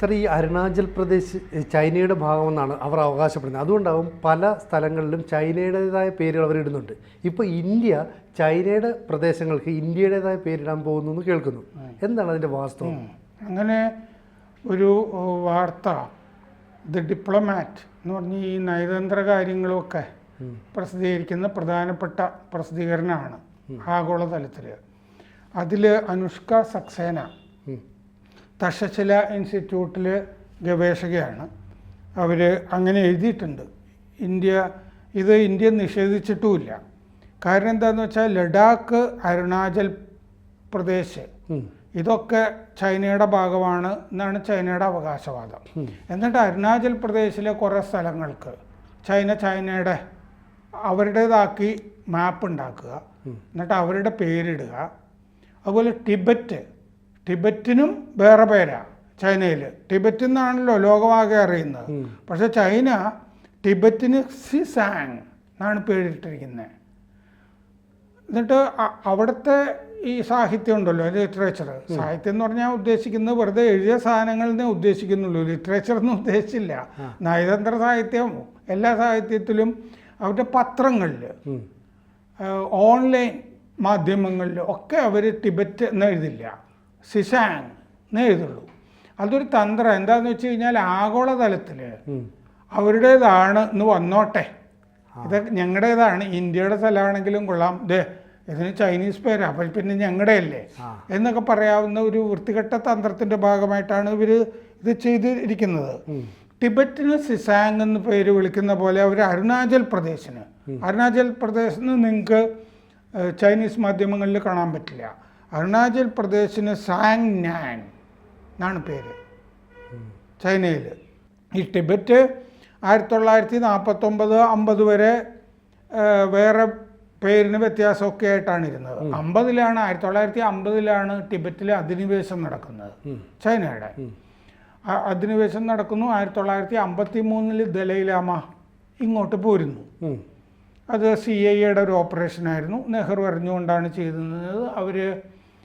Sir ഈ അരുണാചൽ പ്രദേശ് ചൈനയുടെ ഭാഗമെന്നാണ് അവർ അവകാശപ്പെടുന്നത്. അതുകൊണ്ടാവും പല സ്ഥലങ്ങളിലും ചൈനയുടേതായ പേരുകൾ അവർ ഇടുന്നുണ്ട്. ഇപ്പോൾ ഇന്ത്യ ചൈനയുടെ പ്രദേശങ്ങൾക്ക് ഇന്ത്യയുടേതായ പേരിടാൻ പോകുന്നു എന്ന് കേൾക്കുന്നു. എന്താണ് അതിന്റെ വാസ്തവം? അങ്ങനെ ഒരു വാർത്ത ദ ഡിപ്ലോമാറ്റ് എന്ന് പറഞ്ഞ ഈ നയതന്ത്ര കാര്യങ്ങളൊക്കെ പ്രസിദ്ധീകരിക്കുന്ന പ്രധാനപ്പെട്ട പ്രസിദ്ധീകരണമാണ് ആഗോളതലത്തിൽ അതിൽ അനുഷ്ക സക്സേന. തക്ഷശില ഇൻസ്റ്റിറ്റ്യൂട്ടിൽ ഗവേഷകയാണ്. അവർ അങ്ങനെ എഴുതിയിട്ടുണ്ട്. ഇന്ത്യ ഇത് ഇന്ത്യ നിഷേധിച്ചിട്ടുമില്ല. കാരണം എന്താണെന്ന് വെച്ചാൽ ലഡാക്ക് അരുണാചൽ പ്രദേശ് ഇതൊക്കെ ചൈനയുടെ ഭാഗമാണ് എന്നാണ് ചൈനയുടെ അവകാശവാദം. എന്നിട്ട് അരുണാചൽ പ്രദേശിലെ കുറേ സ്ഥലങ്ങൾക്ക് ചൈന ചൈനയുടെ അവരുടേതാക്കി മാപ്പ് ഉണ്ടാക്കുക. എന്നിട്ട് അവരുടെ പേരിടുക. അതുപോലെ ടിബറ്റ് ടിബറ്റിനും വേറെ പേരാ ചൈനയിൽ ടിബറ്റ് എന്നാണല്ലോ ലോകമാകെ അറിയുന്നത്. പക്ഷെ ചൈന ടിബറ്റിന് സിസാങ് എന്നാണ് പേരിട്ടിരിക്കുന്നത് എന്നിട്ട് അവിടുത്തെ ഈ സാഹിത്യം ഉണ്ടല്ലോ ലിറ്ററേച്ചർ സാഹിത്യം എന്ന് പറഞ്ഞാൽ ഉദ്ദേശിക്കുന്നത് വെറുതെ എഴുതിയ സാധനങ്ങളിനെ ഉദ്ദേശിക്കുന്നുള്ളൂ. ലിറ്ററേച്ചർ എന്ന് ഉദ്ദേശിച്ചില്ല നയതന്ത്ര സാഹിത്യം എല്ലാ സാഹിത്യത്തിലും അവരുടെ പത്രങ്ങളിൽ ഓൺലൈൻ മാധ്യമങ്ങളിൽ ഒക്കെ അവർ ടിബറ്റ് എന്ന് എഴുതില്ല. സിസാങ് എന്ന് എഴുതുള്ളൂ. അതൊരു തന്ത്രം. എന്താന്ന് വെച്ച് കഴിഞ്ഞാൽ ആഗോളതലത്തിൽ. അവരുടേതാണ് എന്ന് വന്നോട്ടെ. ഇത് ഞങ്ങളുടേതാണ്. ഇന്ത്യയുടെ സ്ഥലമാണെങ്കിലും കൊള്ളാം. ദേ ഇതിന് ചൈനീസ് പേരാ. അപ്പോൾ പിന്നെ ഞങ്ങളുടെ അല്ലേ എന്നൊക്കെ പറയാവുന്ന ഒരു വൃത്തികെട്ട തന്ത്രത്തിന്റെ ഭാഗമായിട്ടാണ് ഇവർ ഇത് ചെയ്തിരിക്കുന്നത്. ടിബറ്റിന് സിസാങ് എന്ന് പേര് വിളിക്കുന്ന പോലെ അവർ അരുണാചൽ പ്രദേശിന്. അരുണാചൽ പ്രദേശിന് നിങ്ങൾക്ക് ചൈനീസ് മാധ്യമങ്ങളിൽ കാണാൻ പറ്റില്ല. അരുണാചൽ പ്രദേശിന് സാങ് നാൻ എന്നാണ് പേര്. ചൈനയിൽ. ഈ ടിബറ്റ് ആയിരത്തി തൊള്ളായിരത്തി നാൽപ്പത്തൊമ്പത് അമ്പത് വരെ വേറെ പേരിന് വ്യത്യാസമൊക്കെ ആയിട്ടാണ് ഇരുന്നത്. അമ്പതിലാണ് ആയിരത്തി തൊള്ളായിരത്തി അമ്പതിലാണ് ടിബറ്റിലെ അധിനിവേശം നടക്കുന്നത്. ചൈനയുടെ. അധിനിവേശം നടക്കുന്നു. ആയിരത്തി തൊള്ളായിരത്തി അമ്പത്തി മൂന്നിൽ ദലൈലാമ ഇങ്ങോട്ട് പോരുന്നു. അത് സി ഐ എയുടെ ഒരു ഓപ്പറേഷനായിരുന്നു. നെഹ്റു അറിഞ്ഞുകൊണ്ടാണ് ചെയ്തത്. അവർ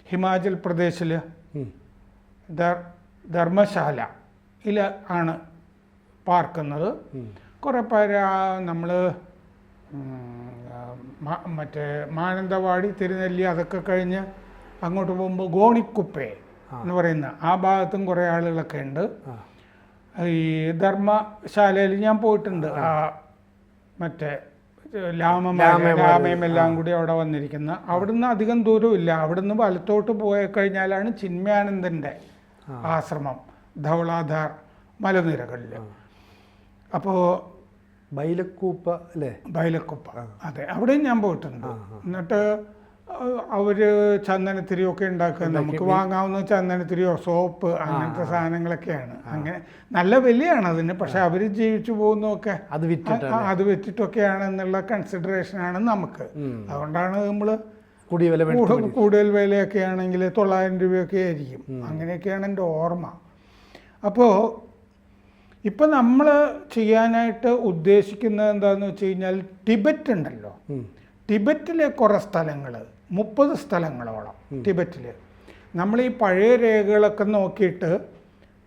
ഹിമാചൽ പ്രദേശിൽ ധർമ്മശാല ഇല ആണ് പാർക്കുന്നത്. കുറേ പേര് നമ്മൾ മറ്റേ മാനന്തവാടി തിരുനെല്ലി അതൊക്കെ കഴിഞ്ഞ് അങ്ങോട്ട് പോകുമ്പോൾ ഗോണിക്കുപ്പേ എന്ന് പറയുന്ന ആ ഭാഗത്തും കുറേ ആളുകളൊക്കെ ഉണ്ട്. ഈ ധർമ്മശാലയിൽ ഞാൻ പോയിട്ടുണ്ട്. ആ മറ്റേ ലാമയും എല്ലാം കൂടി അവിടെ വന്നിരിക്കുന്ന. അവിടുന്ന് അധികം ദൂരമില്ല. അവിടുന്ന് വലത്തോട്ട് പോയി കഴിഞ്ഞാലാണ് ചിന്മയാനന്ദന്റെ ആശ്രമം ധവളാധാർ മലനിരകളിൽ അപ്പോൾ ബൈലക്കൂപ്പ അല്ലേ? ബൈലക്കുപ്പ. അതെ അവിടെയും ഞാൻ പോയിട്ടുണ്ട്. എന്നിട്ട് അവർ ചന്ദനത്തിരിയൊക്കെ ഉണ്ടാക്കുക. നമുക്ക് വാങ്ങാവുന്ന ചന്ദനത്തിരിയോ സോപ്പ് അങ്ങനത്തെ സാധനങ്ങളൊക്കെയാണ്. അങ്ങനെ നല്ല വിലയാണ് അതിന്. പക്ഷെ അവർ ജീവിച്ചു പോകുന്നതൊക്കെ അത് വിറ്റിട്ട് അത് വെച്ചിട്ടൊക്കെയാണ് എന്നുള്ള കൺസിഡറേഷൻ ആണ് നമുക്ക്. അതുകൊണ്ടാണ് നമ്മൾ കൂടുതൽ വിലയൊക്കെ ആണെങ്കിൽ തൊള്ളായിരം രൂപയൊക്കെ ആയിരിക്കും. അങ്ങനെയൊക്കെയാണ് എന്റെ ഓർമ്മ. അപ്പോൾ ഇപ്പം നമ്മൾ ചെയ്യാനായിട്ട് ഉദ്ദേശിക്കുന്നത് എന്താണെന്ന് വെച്ച് കഴിഞ്ഞാൽ ടിബറ്റ് ഉണ്ടല്ലോ. ടിബറ്റിലെ കുറേ സ്ഥലങ്ങൾ മുപ്പത് സ്ഥലങ്ങളോളം ടിബറ്റിൽ നമ്മൾ ഈ പഴയ രേഖകളൊക്കെ നോക്കിയിട്ട്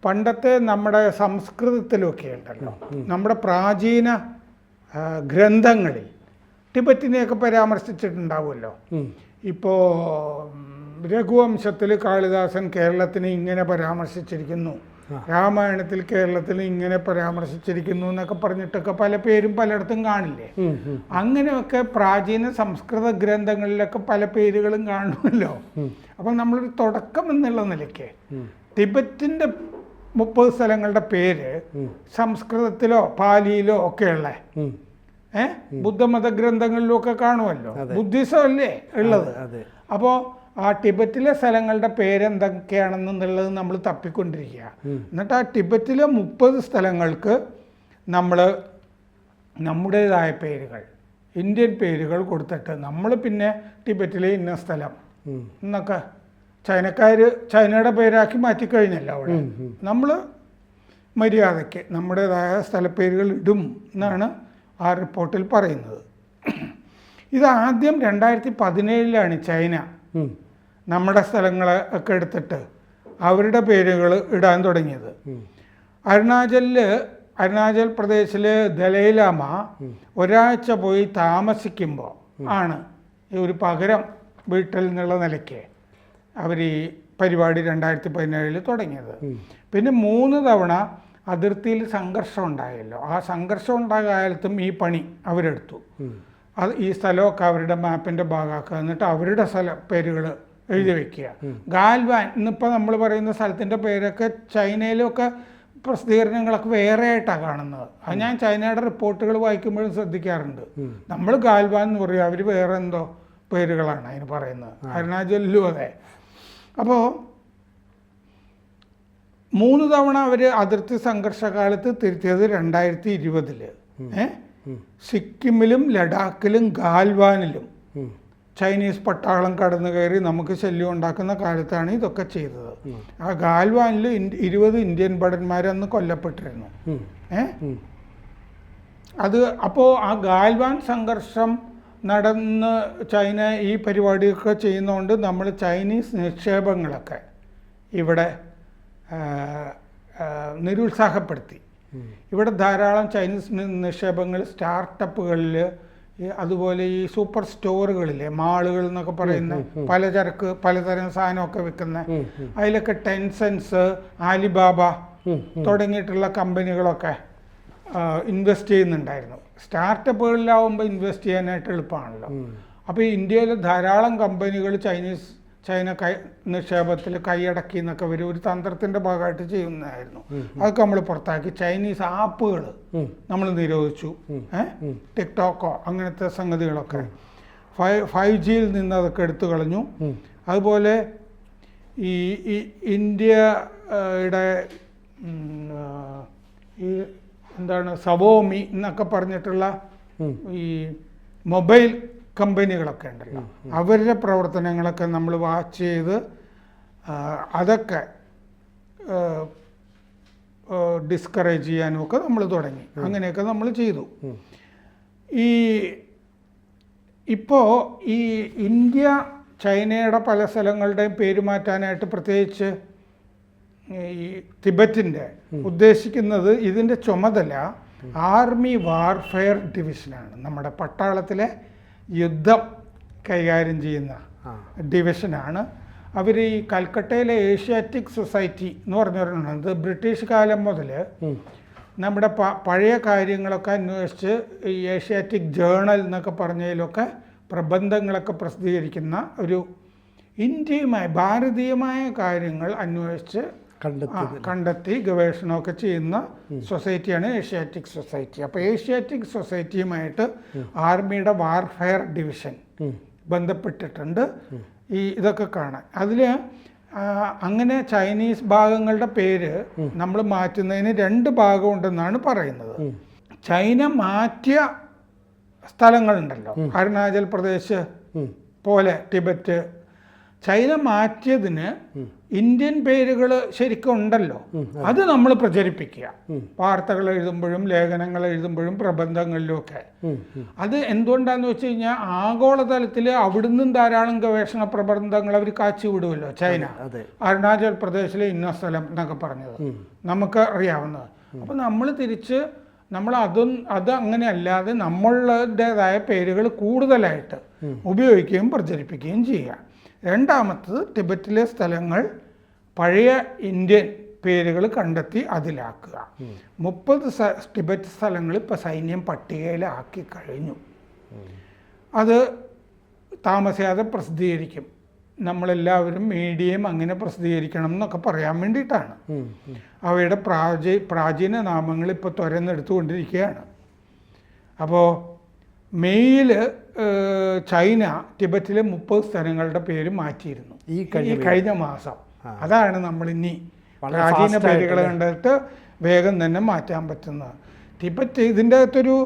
പണ്ടത്തെ നമ്മുടെ സംസ്കൃതത്തിലൊക്കെ ഉണ്ടല്ലോ നമ്മുടെ പ്രാചീന ഗ്രന്ഥങ്ങളിൽ ടിബറ്റിനെയൊക്കെ പരാമർശിച്ചിട്ടുണ്ടാവുമല്ലോ. ഇപ്പോൾ രഘുവംശത്തിൽ കാളിദാസൻ കേരളത്തിനെ ഇങ്ങനെ പരാമർശിച്ചിരിക്കുന്നു. രാമായണത്തിൽ കേരളത്തിൽ ഇങ്ങനെ പരാമർശിച്ചിരിക്കുന്നു എന്നൊക്കെ പറഞ്ഞിട്ടൊക്കെ പല പേരും പലയിടത്തും കാണില്ലേ. അങ്ങനെയൊക്കെ പ്രാചീന സംസ്കൃത ഗ്രന്ഥങ്ങളിലൊക്കെ പല പേരുകളും കാണുമല്ലോ? അപ്പം നമ്മളൊരു തുടക്കം എന്നുള്ള നിലയ്ക്ക് ടിബറ്റിന്റെ മുപ്പത് സ്ഥലങ്ങളുടെ പേര് സംസ്കൃതത്തിലോ പാലിയിലോ ഒക്കെയുള്ള? ഏഹ് ബുദ്ധമത ഗ്രന്ഥങ്ങളിലും ഒക്കെ കാണുമല്ലോ? ബുദ്ധിസം അല്ലേ ഉള്ളത്? അപ്പോൾ ആ ടിബറ്റിലെ സ്ഥലങ്ങളുടെ പേരെന്തൊക്കെയാണെന്നുള്ളത് നമ്മൾ തപ്പിക്കൊണ്ടിരിക്കുക. എന്നിട്ട് ആ ടിബറ്റിലെ മുപ്പത് സ്ഥലങ്ങൾക്ക് നമ്മൾ നമ്മുടേതായ പേരുകൾ ഇന്ത്യൻ പേരുകൾ കൊടുത്തിട്ട് നമ്മൾ പിന്നെ ടിബറ്റിലെ ഇന്ന സ്ഥലം. എന്നൊക്കെ ചൈനക്കാർ ചൈനയുടെ പേരാക്കി മാറ്റിക്കഴിഞ്ഞല്ലോ അവിടെ. നമ്മൾ മര്യാദയ്ക്ക് നമ്മുടേതായ സ്ഥലപ്പേരുകൾ ഇടും എന്നാണ് ആ റിപ്പോർട്ടിൽ പറയുന്നത്. ഇത് ആദ്യം രണ്ടായിരത്തി പതിനേഴിലാണ് ചൈന. നമ്മുടെ സ്ഥലങ്ങളെ ഒക്കെ എടുത്തിട്ട് അവരുടെ പേരുകൾ ഇടാൻ തുടങ്ങിയത്. അരുണാചലിൽ അരുണാചൽ പ്രദേശിലെ ദലൈലാമ ഒരാഴ്ച പോയി താമസിക്കുമ്പോൾ ആണ് ഈ ഒരു പകരം വീട്ടിൽ നിന്നുള്ള നിലയ്ക്ക് അവർ ഈ പരിപാടി രണ്ടായിരത്തി പതിനേഴിൽ തുടങ്ങിയത്. പിന്നെ മൂന്ന് തവണ അതിർത്തിയിൽ സംഘർഷം ഉണ്ടായല്ലോ. ആ സംഘർഷം ഉണ്ടായ കാലത്തും ഈ പണി അവരെടുത്തു. അത് ഈ സ്ഥലമൊക്കെ അവരുടെ മാപ്പിന്റെ ഭാഗമാക്കുക. എന്നിട്ട് അവരുടെ സ്ഥല പേരുകൾ എഴുതി വെക്കുക. ഗാൽവാൻ ഇന്നിപ്പോൾ നമ്മൾ പറയുന്ന സ്ഥലത്തിന്റെ പേരൊക്കെ ചൈനയിലൊക്കെ പ്രസിദ്ധീകരണങ്ങളൊക്കെ വേറെ ആയിട്ടാണ് കാണുന്നത്. അത് ഞാൻ ചൈനയുടെ റിപ്പോർട്ടുകൾ വായിക്കുമ്പോഴും ശ്രദ്ധിക്കാറുണ്ട്. നമ്മൾ ഗാൽവാൻ എന്ന് പറയും അവർ വേറെ എന്തോ പേരുകളാണ് അതിന് പറയുന്നത്. അരുണാചലിലും അതെ. അപ്പോൾ മൂന്ന് തവണ അവർ അതിർത്തി സംഘർഷകാലത്ത് തിരുത്തിയത് രണ്ടായിരത്തി ഇരുപതിൽ. ഏഹ് സിക്കിമിലും ലഡാക്കിലും ഗാൽവാനിലും. ചൈനീസ് പട്ടാളം കടന്നു കയറി നമുക്ക് ശല്യം ഉണ്ടാക്കുന്ന കാലത്താണ് ഇതൊക്കെ ചെയ്തത്. ആ ഗാൽവാനിൽ ഇരുപത് ഇന്ത്യൻ ഭടന്മാർ അന്ന് കൊല്ലപ്പെട്ടിരുന്നു. ഏ? അത് അപ്പോൾ ആ ഗാൽവാൻ സംഘർഷം നടന്ന് ചൈന ഈ പരിപാടിയൊക്കെ ചെയ്യുന്നതുകൊണ്ട് നമ്മൾ ചൈനീസ് നിക്ഷേപങ്ങളൊക്കെ ഇവിടെ നിരുത്സാഹപ്പെടുത്തി. ഇവിടെ ധാരാളം ചൈനീസ് നിക്ഷേപങ്ങൾ സ്റ്റാർട്ടപ്പുകളിൽ അതുപോലെ ഈ സൂപ്പർ സ്റ്റോറുകളിലെ മാളുകൾ എന്നൊക്കെ പറയുന്ന പലചരക്ക് പലതരം സാധനമൊക്കെ വിൽക്കുന്ന അതിലൊക്കെ ടെൻസെൻസ് ആലിബാബ. തുടങ്ങിയിട്ടുള്ള കമ്പനികളൊക്കെ ഇൻവെസ്റ്റ് ചെയ്യുന്നുണ്ടായിരുന്നു. സ്റ്റാർട്ടപ്പുകളിലാവുമ്പോൾ ഇൻവെസ്റ്റ് ചെയ്യാനായിട്ട് എളുപ്പമാണല്ലോ. അപ്പോൾ ഇന്ത്യയിലെ ധാരാളം കമ്പനികൾ ചൈനീസ് ചൈന കൈ നിക്ഷേപത്തിൽ കൈയടക്കി എന്നൊക്കെ വരും ഒരു തന്ത്രത്തിന്റെ ഭാഗമായിട്ട് ചെയ്യുന്നതായിരുന്നു. അതൊക്കെ നമ്മൾ പുറത്താക്കി. ചൈനീസ് ആപ്പുകൾ നമ്മൾ നിരോധിച്ചു. ഏഹ് ടിക്ടോക്കോ അങ്ങനത്തെ സംഗതികളൊക്കെ. ഫൈവ് ഫൈവ് ജിയിൽ നിന്ന് അതൊക്കെ എടുത്തു കളഞ്ഞു. അതുപോലെ ഈ ഈ ഇന്ത്യയുടെ ഈ എന്താണ് സവോമി എന്നൊക്കെ പറഞ്ഞിട്ടുള്ള ഈ മൊബൈൽ കമ്പനികളൊക്കെ ഉണ്ടല്ലോ. അവരുടെ പ്രവർത്തനങ്ങളൊക്കെ നമ്മൾ വാച്ച് ചെയ്ത് അതൊക്കെ ഡിസ്കറേജ് ചെയ്യാനും ഒക്കെ നമ്മൾ തുടങ്ങി. അങ്ങനെയൊക്കെ നമ്മൾ ചെയ്തു. ഈ ഇപ്പോൾ ഈ ഇന്ത്യ ചൈനയുടെ പല സ്ഥലങ്ങളുടെയും പേര് മാറ്റാനായിട്ട് പ്രത്യേകിച്ച് ഈ തിബറ്റിന്റെ ഉദ്ദേശിക്കുന്നത് ഇതിന്റെ ചുമതല ആർമി വാർഫെയർ ഡിവിഷനാണ്. നമ്മുടെ പട്ടാളത്തിലെ യുദ്ധം കൈകാര്യം ചെയ്യുന്ന ഡിവിഷനാണ്. അവർ ഈ കൽക്കട്ടയിലെ ഏഷ്യാറ്റിക് സൊസൈറ്റി എന്ന് പറഞ്ഞിരുന്നത് ബ്രിട്ടീഷ് കാലം മുതൽ നമ്മുടെ പ പഴയ കാര്യങ്ങളൊക്കെ അന്വേഷിച്ച് ഈ ഏഷ്യാറ്റിക് ജേണൽ എന്നൊക്കെ പറഞ്ഞതിലൊക്കെ പ്രബന്ധങ്ങളൊക്കെ പ്രസിദ്ധീകരിക്കുന്ന ഒരു ഇന്ത്യയുമായ ഭാരതീയമായ കാര്യങ്ങൾ അന്വേഷിച്ച് കണ്ടെത്തി കണ്ടെത്തി ഗവേഷണമൊക്കെ ചെയ്യുന്ന സൊസൈറ്റിയാണ് ഏഷ്യാറ്റിക് സൊസൈറ്റി. അപ്പോൾ ഏഷ്യാറ്റിക് സൊസൈറ്റിയുമായിട്ട് ആർമിയുടെ വാർഫെയർ ഡിവിഷൻ ബന്ധപ്പെട്ടിട്ടുണ്ട്. ഈ ഇതൊക്കെ കാണാൻ. അതിൽ അങ്ങനെ ചൈനീസ് ഭാഗങ്ങളുടെ പേര് നമ്മൾ മാറ്റുന്നതിന് രണ്ട് ഭാഗമുണ്ടെന്നാണ് പറയുന്നത്. ചൈന മാറ്റിയ സ്ഥലങ്ങളുണ്ടല്ലോ. അരുണാചൽ പ്രദേശ് പോലെ ടിബറ്റ് ചൈന മാറ്റിയതിന് ഇന്ത്യൻ പേരുകൾ ശരിക്കും ഉണ്ടല്ലോ. അത്. നമ്മൾ പ്രചരിപ്പിക്കുക. വാർത്തകൾ എഴുതുമ്പോഴും ലേഖനങ്ങൾ എഴുതുമ്പോഴും പ്രബന്ധങ്ങളിലും ഒക്കെ. അത് എന്തുകൊണ്ടാന്ന് വെച്ച് കഴിഞ്ഞാൽ ആഗോളതലത്തിൽ അവിടുന്നും ധാരാളം ഗവേഷണ പ്രബന്ധങ്ങൾ അവർ കാച്ചി വിടുമല്ലോ ചൈന. അരുണാചൽ പ്രദേശിലെ ഇന്ന സ്ഥലം എന്നൊക്കെ പറഞ്ഞത്. നമുക്ക് അറിയാവുന്നത്. അപ്പോൾ നമ്മൾ തിരിച്ച് നമ്മൾ അതും അത് അങ്ങനെ അല്ലാതെ നമ്മളുടേതായ പേരുകൾ കൂടുതലായിട്ട് ഉപയോഗിക്കുകയും പ്രചരിപ്പിക്കുകയും ചെയ്യുക. രണ്ടാമത്തത് ടിബറ്റിലെ സ്ഥലങ്ങൾ പഴയ ഇന്ത്യൻ പേരുകൾ കണ്ടെത്തി അതിലാക്കുക. മുപ്പത് ടിബറ്റ് സ്ഥലങ്ങൾ ഇപ്പോൾ സൈന്യം പട്ടികയിലാക്കി കഴിഞ്ഞു. അത് താമസിയാതെ പ്രസിദ്ധീകരിക്കും. നമ്മളെല്ലാവരും മീഡിയയും അങ്ങനെ പ്രസിദ്ധീകരിക്കണം എന്നൊക്കെ പറയാൻ വേണ്ടിയിട്ടാണ്. അവയുടെ പ്രാചീ പ്രാചീന നാമങ്ങൾ ഇപ്പോൾ തുരന്നെടുത്തുകൊണ്ടിരിക്കുകയാണ്. അപ്പോൾ മെയ്യിൽ ചൈന ടിബറ്റിലെ മുപ്പത് സ്ഥലങ്ങളുടെ പേര് മാറ്റിയിരുന്നു. ഈ കഴിഞ്ഞ കഴിഞ്ഞ മാസം. അതാണ് നമ്മൾ ഇനി പ്രാചീന പേരുകൾ കണ്ടിട്ട് വേഗം തന്നെ മാറ്റാൻ പറ്റുന്നത്. ടിബറ്റ് ഇതിന്റെ അകത്തൊരു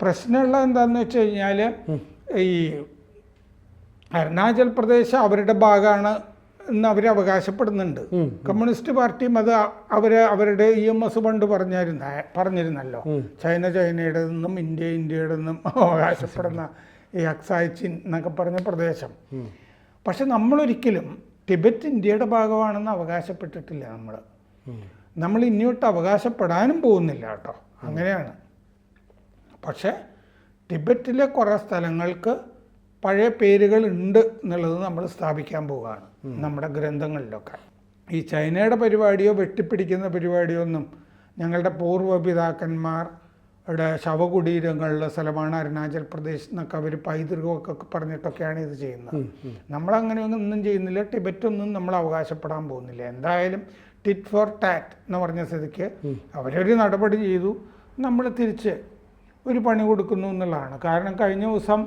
പ്രശ്നമുള്ള എന്താണെന്ന് വെച്ച് കഴിഞ്ഞാൽ ഈ അരുണാചൽ പ്രദേശ് അവരുടെ ഭാഗമാണ് എന്ന് അവർ അവകാശപ്പെടുന്നുണ്ട്. കമ്മ്യൂണിസ്റ്റ് പാർട്ടിയും അത് അവർ അവരുടെ ഇ എം എസ് പണ്ട് പറഞ്ഞിരുന്ന പറഞ്ഞിരുന്നല്ലോ. ചൈന ചൈനയുടെ നിന്നും ഇന്ത്യ ഇന്ത്യയുടെ നിന്നും അവകാശപ്പെടുന്ന ഈ അക്സായച്ചിൻ എന്നൊക്കെ പറഞ്ഞ പ്രദേശം. പക്ഷെ നമ്മളൊരിക്കലും ടിബറ്റ് ഇന്ത്യയുടെ ഭാഗമാണെന്ന് അവകാശപ്പെട്ടിട്ടില്ല നമ്മൾ നമ്മൾ ഇനിയോട്ട് അവകാശപ്പെടാനും പോകുന്നില്ല കേട്ടോ. അങ്ങനെയാണ്. പക്ഷേ ടിബറ്റിലെ കുറേ സ്ഥലങ്ങൾക്ക് പഴയ പേരുകൾ ഉണ്ട് എന്നുള്ളത് നമ്മൾ സ്ഥാപിക്കാൻ പോവുകയാണ് നമ്മുടെ ഗ്രന്ഥങ്ങളിലൊക്കെ. ഈ ചൈനയുടെ പരിപാടിയോ വെട്ടിപ്പിടിക്കുന്ന പരിപാടിയോ ഒന്നും ഞങ്ങളുടെ പൂർവ പിതാക്കന്മാരുടെ ശവകുടീരങ്ങളുള്ള സ്ഥലമാണ് അരുണാചൽ പ്രദേശ് എന്നൊക്കെ അവർ പൈതൃകമൊക്കെ പറഞ്ഞിട്ടൊക്കെയാണ് ഇത് ചെയ്യുന്നത്. നമ്മളങ്ങനെ ഒന്നും ചെയ്യുന്നില്ല. ടിബറ്റൊന്നും നമ്മൾ അവകാശപ്പെടാൻ പോകുന്നില്ല. എന്തായാലും ടിറ്റ് ഫോർ ടാറ്റ് എന്ന് പറഞ്ഞ സ്ഥിതിക്ക് അവരൊരു നടപടി ചെയ്തു. നമ്മൾ തിരിച്ച് ഒരു പണി കൊടുക്കുന്നു എന്നുള്ളതാണ്. കാരണം കഴിഞ്ഞ ദിവസം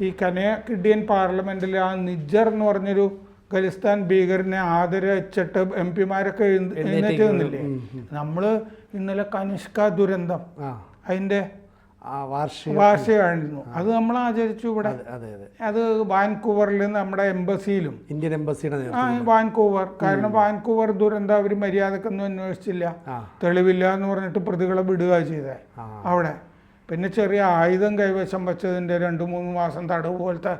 ഈ കനയ കിഡിയൻ പാർലമെന്റിൽ ആ നിജ്ജർ എന്ന് പറഞ്ഞൊരു ഖലിസ്ഥാൻ ഭീകരനെ ആദരിച്ചിട്ട് എം പിമാരൊക്കെ എഴുന്നേറ്റ് നിന്നില്ലേ നമ്മൾ ഇന്നലെ കനിഷ്ക ദുരന്തം. അതിന്റെ അതിന്റെ വാർഷികമായിരുന്നു അത് നമ്മൾ ആചരിച്ചു ഇവിടെ. അതെ വാൻകൂവറിൽ നമ്മുടെ എംബസിയിലും. ഇന്ത്യൻ എംബസിയുടെ വാൻകൂവർ. കാരണം വാൻകൂവർ ദുരന്തം അവർ മര്യാദക്കൊന്നും അന്വേഷിച്ചില്ല. തെളിവില്ല എന്ന് പറഞ്ഞിട്ട് പ്രതികളെ വിടുക ചെയ്തേ. അവിടെ. പിന്നെ ചെറിയ ആയുധം കൈവശം വെച്ചതിന്റെ രണ്ട് മൂന്ന് മാസം തടവ് പോലത്തെ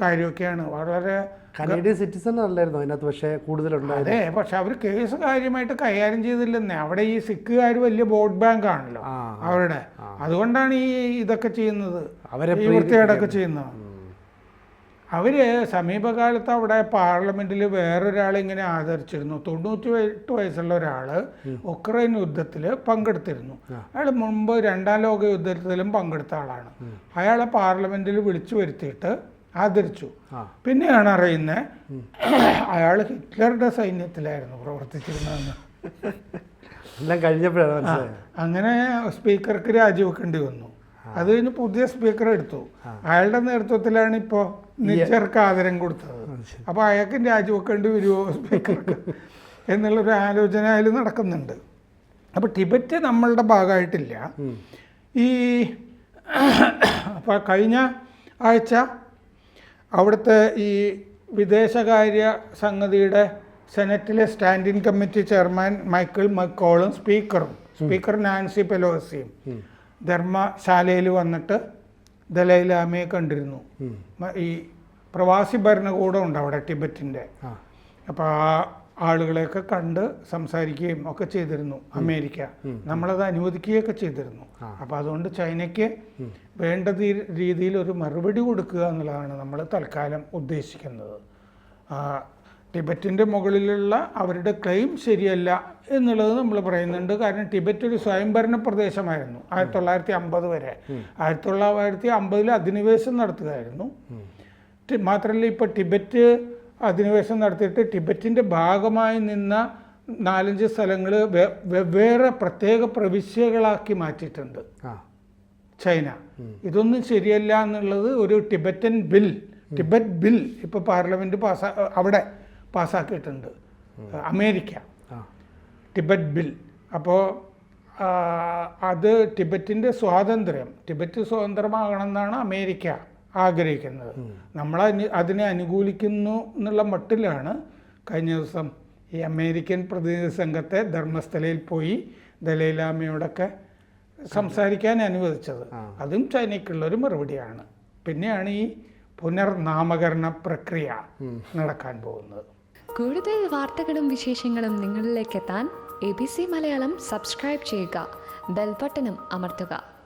കാര്യമൊക്കെയാണ്. വളരെ കനേഡിയൻ സിറ്റിസൺ അല്ലായിരുന്നു അതിനകത്ത്? പക്ഷേ കൂടുതലുണ്ടായത് അതെ പക്ഷെ അവർ കേസ് കാര്യമായിട്ട് കൈകാര്യം ചെയ്തില്ലെന്നേ. അവിടെ ഈ സിഖുകാർ വലിയ വോട്ട് ബാങ്ക് ആണല്ലോ അവരുടെ. അതുകൊണ്ടാണ് ഈ ഇതൊക്കെ ചെയ്യുന്നത്. അവരെ വൃത്തികേടൊക്കെ ചെയ്യുന്നത്. അവർ സമീപകാലത്ത് അവിടെ പാർലമെന്റിൽ വേറൊരാളെ ഇങ്ങനെ ആദരിച്ചിരുന്നു. തൊണ്ണൂറ്റി എട്ട് വയസ്സുള്ള ഒരാൾ ഉക്രൈൻ യുദ്ധത്തിൽ പങ്കെടുത്തിരുന്നു. അയാൾ മുമ്പ് രണ്ടാം ലോക യുദ്ധത്തിലും പങ്കെടുത്ത ആളാണ്. അയാളെ പാർലമെന്റിൽ വിളിച്ചു വരുത്തിയിട്ട് ആദരിച്ചു. പിന്നെയാണ് അറിയുന്നത് അയാൾ ഹിറ്റ്ലറുടെ സൈന്യത്തിലായിരുന്നു പ്രവർത്തിച്ചിരുന്നതെന്ന്. എല്ലാം കഴിഞ്ഞപ്പോഴാണ് അങ്ങനെ സ്പീക്കർക്ക് രാജിവെക്കേണ്ടി വന്നു. അത് കഴിഞ്ഞ് പുതിയ സ്പീക്കർ എടുത്തു. അയാളുടെ നേതൃത്വത്തിലാണ് ഇപ്പോൾ നിച്ചർക്ക് ആദരം കൊടുത്തത്. അപ്പോൾ അയാൾക്ക് രാജിവെക്കേണ്ടി വരുമോ സ്പീക്കർക്ക്? എന്നുള്ളൊരു ആലോചന അതിൽ നടക്കുന്നുണ്ട്. അപ്പോൾ ടിബറ്റ് നമ്മളുടെ ഭാഗമായിട്ടില്ല. ഈ കഴിഞ്ഞ ആഴ്ച അവിടുത്തെ ഈ വിദേശകാര്യ സംഗതിയുടെ സെനറ്റിലെ സ്റ്റാൻഡിംഗ് കമ്മിറ്റി ചെയർമാൻ മൈക്കിൾ മക്കോളും സ്പീക്കറും. സ്പീക്കർ നാൻസി പെലോസിയും ധർമ്മശാലയിൽ വന്നിട്ട് ദലൈലാമയെ കണ്ടിരുന്നു. ഈ പ്രവാസി ഭരണകൂടം ഉണ്ട് അവിടെ ടിബറ്റിന്റെ. അപ്പോൾ ആ ആളുകളെയൊക്കെ കണ്ട് സംസാരിക്കുകയും ഒക്കെ ചെയ്തിരുന്നു അമേരിക്ക. നമ്മളത് അനുവദിക്കുകയൊക്കെ ചെയ്തിരുന്നു. അപ്പോൾ അതുകൊണ്ട് ചൈനയ്ക്ക് വേണ്ട രീതിയിൽ ഒരു മറുപടി കൊടുക്കുക എന്നുള്ളതാണ് നമ്മൾ തൽക്കാലം ഉദ്ദേശിക്കുന്നത്. ടിബറ്റിന്റെ ടിബറ്റിന്റെ മുകളിലുള്ള അവരുടെ ക്ലെയിം ശരിയല്ല എന്നുള്ളത് നമ്മൾ പറയുന്നുണ്ട്. കാരണം ടിബറ്റ് ഒരു സ്വയംഭരണ പ്രദേശമായിരുന്നു. ആയിരത്തി തൊള്ളായിരത്തി അമ്പത് വരെ. ആയിരത്തി തൊള്ളായിരത്തി അമ്പതിൽ അധിനിവേശം നടത്തുകയായിരുന്നു. മാത്രമല്ല ഇപ്പോൾ ടിബറ്റ് അധിനിവേശം നടത്തിയിട്ട് ടിബറ്റിന്റെ ഭാഗമായി നിന്ന നാലഞ്ച് സ്ഥലങ്ങൾ വെവ്വേറെ പ്രത്യേക പ്രവിശ്യകളാക്കി മാറ്റിയിട്ടുണ്ട്. ചൈന. ഇതൊന്നും ശരിയല്ല എന്നുള്ളത് ഒരു ടിബറ്റൻ ബിൽ ടിബറ്റ് ബിൽ ഇപ്പോൾ പാർലമെന്റ് പാസ്സാ അവിടെ പാസ്സാക്കിയിട്ടുണ്ട് അമേരിക്ക. Tibet bill. അപ്പോൾ അത് ടിബറ്റിന്റെ സ്വാതന്ത്ര്യം. ടിബറ്റ് സ്വതന്ത്രമാകണം എന്നാണ് അമേരിക്ക ആഗ്രഹിക്കുന്നത്. നമ്മൾ അതിനെ അനുകൂലിക്കുന്നു എന്നുള്ള മട്ടിലാണ് കഴിഞ്ഞ ദിവസം ഈ അമേരിക്കൻ പ്രതിനിധി സംഘത്തെ ധർമ്മസ്ഥലയിൽ പോയി ദലൈലാമയോടൊക്കെ സംസാരിക്കാൻ അനുവദിച്ചത്. അതും ചൈനയ്ക്കുള്ളൊരു മറുപടിയാണ്. പിന്നെയാണ് ഈ പുനർനാമകരണ പ്രക്രിയ നടക്കാൻ പോകുന്നത്. കൂടുതൽ വാർത്തകളും വിശേഷങ്ങളും നിങ്ങളിലേക്ക് എത്താൻ A B C Malayalam subscribe ചെയ്യുക. ബെൽബട്ടനും അമർത്തുക.